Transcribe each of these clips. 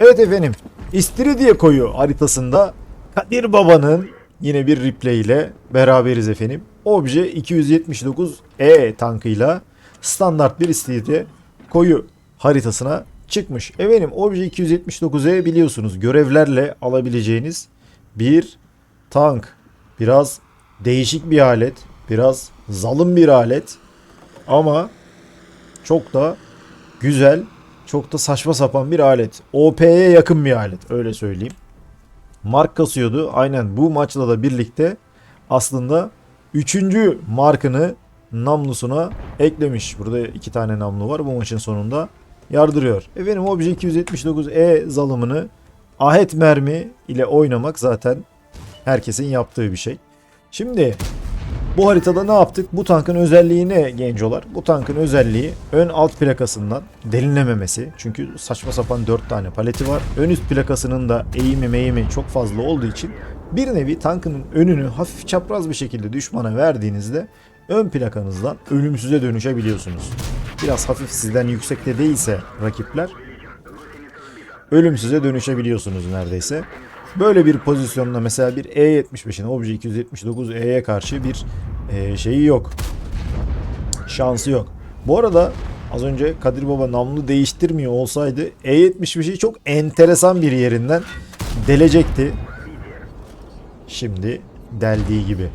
Evet efendim. İstiridye koyu haritasında Kadir Baba'nın yine bir replay ile beraberiz efendim. Obje 279E tankıyla standart bir istiridye koyu haritasına çıkmış. Efendim Obje 279E biliyorsunuz görevlerle alabileceğiniz bir tank. Biraz değişik bir alet. Biraz zalim bir alet. Ama çok da güzel, çok da saçma sapan bir alet. OP'ye yakın bir alet öyle söyleyeyim. Mark kasıyordu. Aynen bu maçla da birlikte aslında 3. markını namlusuna eklemiş. Burada iki tane namlu var bu maçın sonunda yardırıyor. Efendim Obje 279E zalımını ahet mermi ile oynamak zaten herkesin yaptığı bir şey. Şimdi bu haritada ne yaptık? Bu tankın özelliği ne gencolar? Bu tankın özelliği ön alt plakasından delinememesi. Çünkü saçma sapan 4 tane paleti var. Ön üst plakasının da eğimi meyimi çok fazla olduğu için bir nevi tankının önünü hafif çapraz bir şekilde düşmana verdiğinizde ön plakanızdan ölümsüze dönüşebiliyorsunuz. Biraz hafif sizden yüksekte değilse rakipler ölümsüze dönüşebiliyorsunuz neredeyse. Böyle bir pozisyonda mesela bir E75'in Obje 279E'ye karşı bir e, şeyi yok. Şansı yok. Bu arada az önce Kadir Baba namlu değiştirmiyor olsaydı E75'i çok enteresan bir yerinden delecekti. Şimdi deldiği gibi.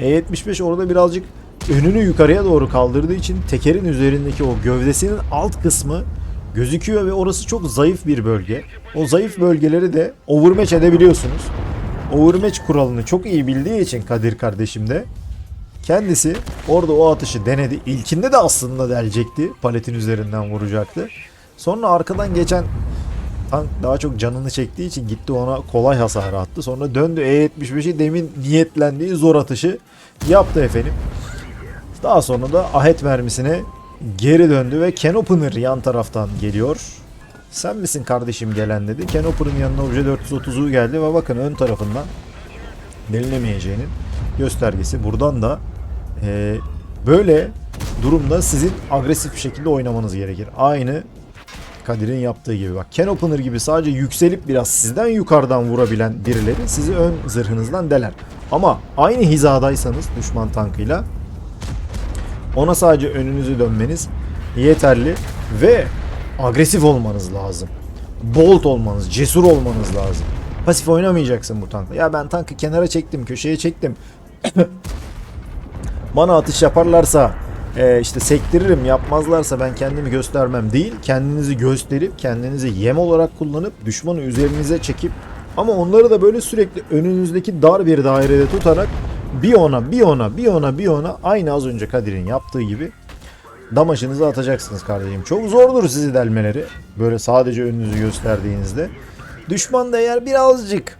E75 orada birazcık önünü yukarıya doğru kaldırdığı için tekerin üzerindeki o gövdesinin alt kısmı gözüküyor ve orası çok zayıf bir bölge. O zayıf bölgeleri de overmatch edebiliyorsunuz. Overmatch kuralını çok iyi bildiği için Kadir kardeşim de kendisi orada o atışı denedi. İlkinde de aslında delecekti. Paletin üzerinden vuracaktı. Sonra arkadan geçen tank daha çok canını çektiği için gitti ona kolay hasar attı. Sonra döndü E75'i demin niyetlendiği zor atışı yaptı efendim. Daha sonra da ahet mermisine geri döndü ve Ken yan taraftan geliyor. Sen misin kardeşim gelen dedi. Ken Opener'ın yanına obje 430'u geldi ve bakın ön tarafından delinemeyeceğinin göstergesi. Buradan da eee, böyle durumda sizin agresif bir şekilde oynamanız gerekir. Aynı Kadir'in yaptığı gibi bak. Ken gibi sadece yükselip biraz sizden yukarıdan vurabilen birileri sizi ön zırhınızdan deler. Ama aynı hizadaysanız düşman tankıyla ona sadece önünüzü dönmeniz yeterli ve agresif olmanız lazım. Bolt olmanız, cesur olmanız lazım. Pasif oynamayacaksın bu tankla. Ya ben tankı kenara çektim, köşeye çektim. Bana atış yaparlarsa e, işte sektiririm yapmazlarsa ben kendimi göstermem değil. Kendinizi gösterip kendinizi yem olarak kullanıp düşmanı üzerinize çekip ama onları da böyle sürekli önünüzdeki dar bir dairede tutarak bir ona bir ona bir ona bir ona aynı az önce Kadir'in yaptığı gibi damaşınızı atacaksınız kardeşim. Çok zordur sizi delmeleri. Böyle sadece önünüzü gösterdiğinizde. Düşman da eğer birazcık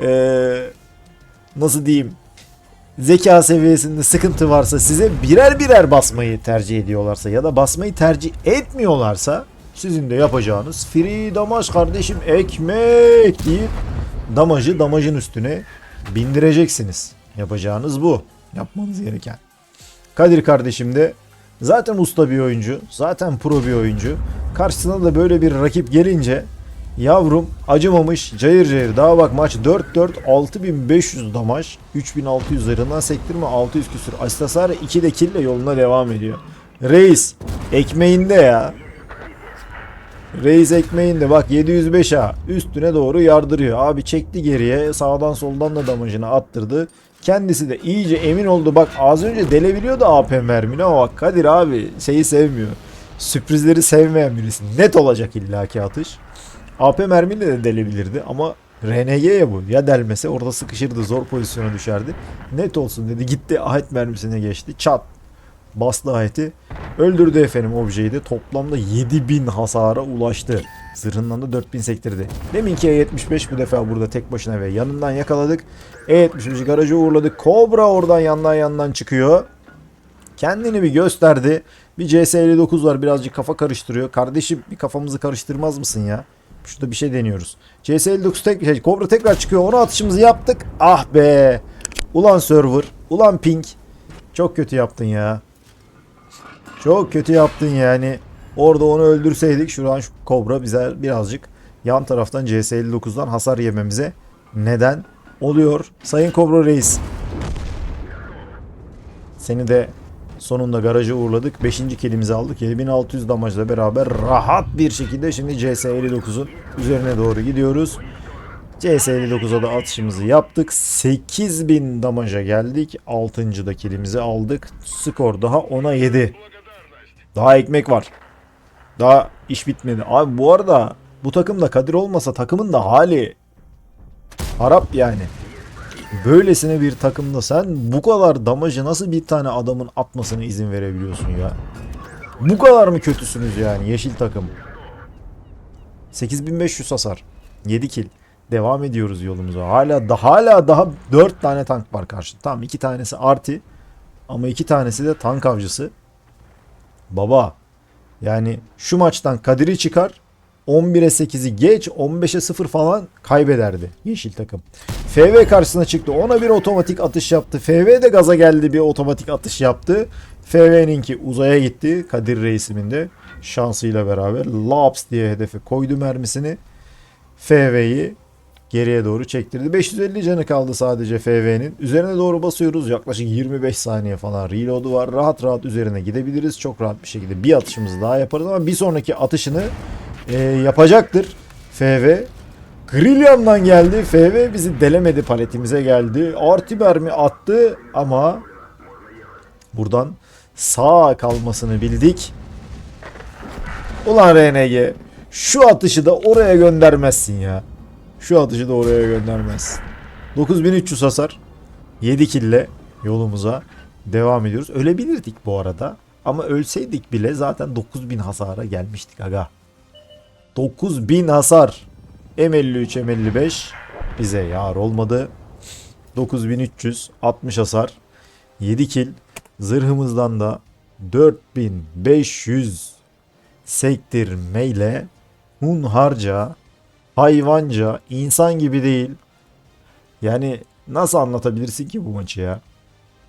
eee, nasıl diyeyim zeka seviyesinde sıkıntı varsa size birer birer basmayı tercih ediyorlarsa ya da basmayı tercih etmiyorlarsa sizin de yapacağınız free damaj kardeşim ekmek deyip damajı damajın üstüne bindireceksiniz. Yapacağınız bu. Yapmanız gereken. Kadir kardeşim de zaten usta bir oyuncu. Zaten pro bir oyuncu. Karşısına da böyle bir rakip gelince yavrum acımamış cayır cayır. Daha bak maç 4-4 6500 damaj. 3600 üzerinden sektirme 600 küsür. Asist hasarı 2 de kille yoluna devam ediyor. Reis ekmeğinde ya. Reis ekmeğinde bak 705 ha üstüne doğru yardırıyor. Abi çekti geriye sağdan soldan da damajını attırdı. Kendisi de iyice emin oldu. Bak az önce delebiliyordu AP mermini ama bak Kadir abi şeyi sevmiyor. Sürprizleri sevmeyen birisi. Net olacak illaki atış. AP mermiyle de delebilirdi ama RNG ya bu. Ya delmese orada sıkışırdı zor pozisyona düşerdi. Net olsun dedi gitti ahet mermisine geçti. Çat bastı aheti. Öldürdü efendim objeyi de toplamda 7000 hasara ulaştı. Zırhından da 4000 sektirdi. Deminki E75 bu defa burada tek başına ve yanından yakaladık. E75 garajı uğurladık. Cobra oradan yandan yandan çıkıyor. Kendini bir gösterdi. Bir CS59 var birazcık kafa karıştırıyor. Kardeşim bir kafamızı karıştırmaz mısın ya? Şurada bir şey deniyoruz. CS59 tek şey, Cobra tekrar çıkıyor. Ona atışımızı yaptık. Ah be. Ulan server. Ulan ping. Çok kötü yaptın ya. Çok kötü yaptın yani. Orada onu öldürseydik şu an şu kobra bize birazcık yan taraftan CS59'dan hasar yememize neden oluyor. Sayın Kobra Reis. Seni de sonunda garaja uğurladık. 5. kilimizi aldık. 7600 damajla beraber rahat bir şekilde şimdi CS59'un üzerine doğru gidiyoruz. CS59'a da atışımızı yaptık. 8000 damaja geldik. 6. da kilimizi aldık. Skor daha 10'a 7. Daha ekmek var. Daha iş bitmedi. Abi bu arada bu takımda Kadir olmasa takımın da hali harap yani. Böylesine bir takımda sen bu kadar damajı nasıl bir tane adamın atmasına izin verebiliyorsun ya? Bu kadar mı kötüsünüz yani yeşil takım? 8500 hasar. 7 kill. Devam ediyoruz yolumuza. Hala da hala daha 4 tane tank var karşıda. Tamam 2 tanesi arti ama 2 tanesi de tank avcısı. Baba yani şu maçtan Kadir'i çıkar 11'e 8'i geç 15'e 0 falan kaybederdi yeşil takım. FV karşısına çıktı. Ona bir otomatik atış yaptı. FV de gaza geldi bir otomatik atış yaptı. FV'ninki uzaya gitti. Kadir Reis'imin de şansıyla beraber Laps diye hedefe koydu mermisini. FV'yi geriye doğru çektirdi. 550 canı kaldı sadece FV'nin. Üzerine doğru basıyoruz. Yaklaşık 25 saniye falan reload'u var. Rahat rahat üzerine gidebiliriz. Çok rahat bir şekilde bir atışımızı daha yaparız ama bir sonraki atışını e, yapacaktır. FV Grillian'dan geldi. FV bizi delemedi paletimize geldi. Arti mermi attı ama buradan sağ kalmasını bildik. Ulan RNG şu atışı da oraya göndermezsin ya. Şu atışı da oraya göndermezsin. 9300 hasar. 7 kille yolumuza devam ediyoruz. Ölebilirdik bu arada. Ama ölseydik bile zaten 9000 hasara gelmiştik aga. 9000 hasar. M53 M55 bize yar olmadı. 9300 60 hasar. 7 kill. Zırhımızdan da 4500 sektirmeyle hunharca, hayvanca, insan gibi değil. Yani nasıl anlatabilirsin ki bu maçı ya?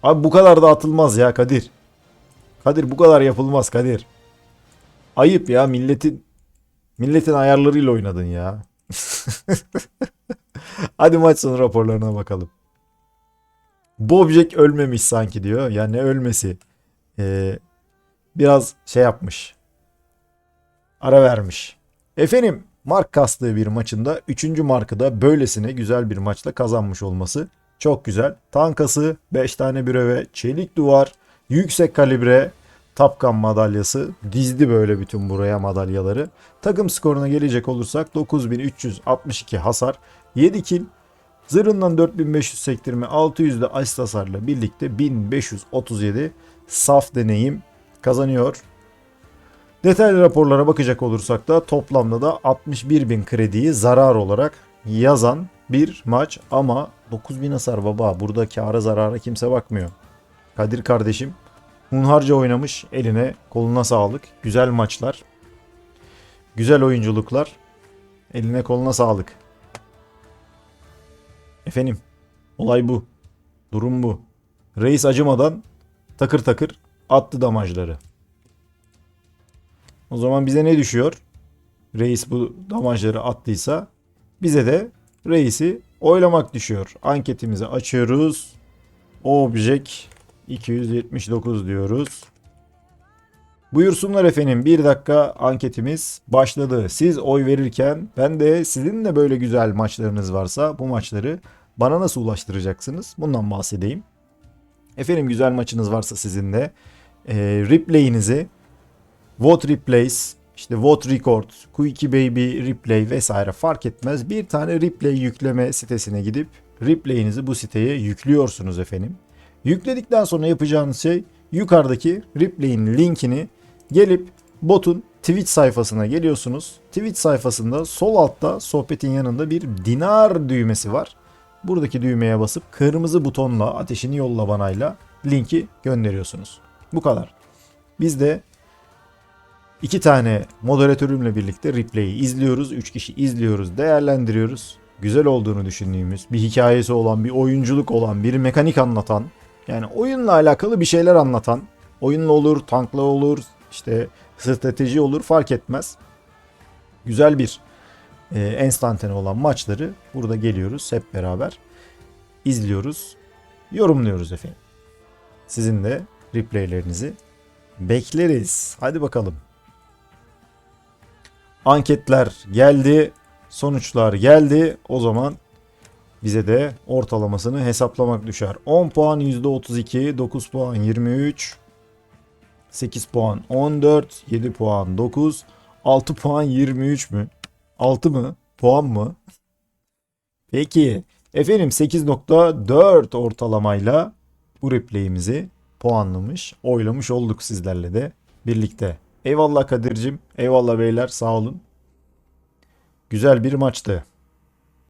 Abi bu kadar da atılmaz ya Kadir. Kadir bu kadar yapılmaz Kadir. Ayıp ya milletin milletin ayarlarıyla oynadın ya. Hadi maç sonu raporlarına bakalım. Bobjek ölmemiş sanki diyor. Ya ne ölmesi? Ee, biraz şey yapmış. Ara vermiş. Efendim mark kastığı bir maçında 3. markı da böylesine güzel bir maçla kazanmış olması çok güzel. Tankası 5 tane büreve, çelik duvar, yüksek kalibre, Tapkan madalyası dizdi böyle bütün buraya madalyaları. Takım skoruna gelecek olursak 9362 hasar, 7 kill, zırhından 4500 sektirme, 600 de asist hasarla birlikte 1537 saf deneyim kazanıyor. Detaylı raporlara bakacak olursak da toplamda da 61.000 krediyi zarar olarak yazan bir maç ama 9000 hasar baba burada kâra zarara kimse bakmıyor. Kadir kardeşim Hunharca oynamış. Eline koluna sağlık. Güzel maçlar. Güzel oyunculuklar. Eline koluna sağlık. Efendim. Olay bu. Durum bu. Reis acımadan takır takır attı damajları. O zaman bize ne düşüyor? Reis bu damajları attıysa bize de reisi oylamak düşüyor. Anketimizi açıyoruz. Object 279 diyoruz. Buyursunlar efendim bir dakika anketimiz başladı. Siz oy verirken ben de sizin de böyle güzel maçlarınız varsa bu maçları bana nasıl ulaştıracaksınız? Bundan bahsedeyim. Efendim güzel maçınız varsa sizin de e, replay'inizi vote replays, işte vote record, Quickie Baby replay vesaire fark etmez. Bir tane replay yükleme sitesine gidip replay'inizi bu siteye yüklüyorsunuz efendim. Yükledikten sonra yapacağınız şey yukarıdaki replay'in linkini gelip botun Twitch sayfasına geliyorsunuz. Twitch sayfasında sol altta sohbetin yanında bir dinar düğmesi var. Buradaki düğmeye basıp kırmızı butonla ateşini yolla banayla linki gönderiyorsunuz. Bu kadar. Biz de iki tane moderatörümle birlikte replay'i izliyoruz. Üç kişi izliyoruz, değerlendiriyoruz. Güzel olduğunu düşündüğümüz, bir hikayesi olan, bir oyunculuk olan, bir mekanik anlatan, yani oyunla alakalı bir şeyler anlatan, oyunla olur, tankla olur, işte strateji olur fark etmez. Güzel bir e, enstantane olan maçları burada geliyoruz hep beraber izliyoruz, yorumluyoruz efendim. Sizin de replaylerinizi bekleriz. Hadi bakalım. Anketler geldi, sonuçlar geldi. O zaman bize de ortalamasını hesaplamak düşer. 10 puan %32, 9 puan 23, 8 puan 14, 7 puan 9, 6 puan 23 mü? 6 mı? Puan mı? Peki. Efendim 8.4 ortalamayla bu replayimizi puanlamış, oylamış olduk sizlerle de birlikte. Eyvallah Kadir'cim, eyvallah beyler sağ olun. Güzel bir maçtı.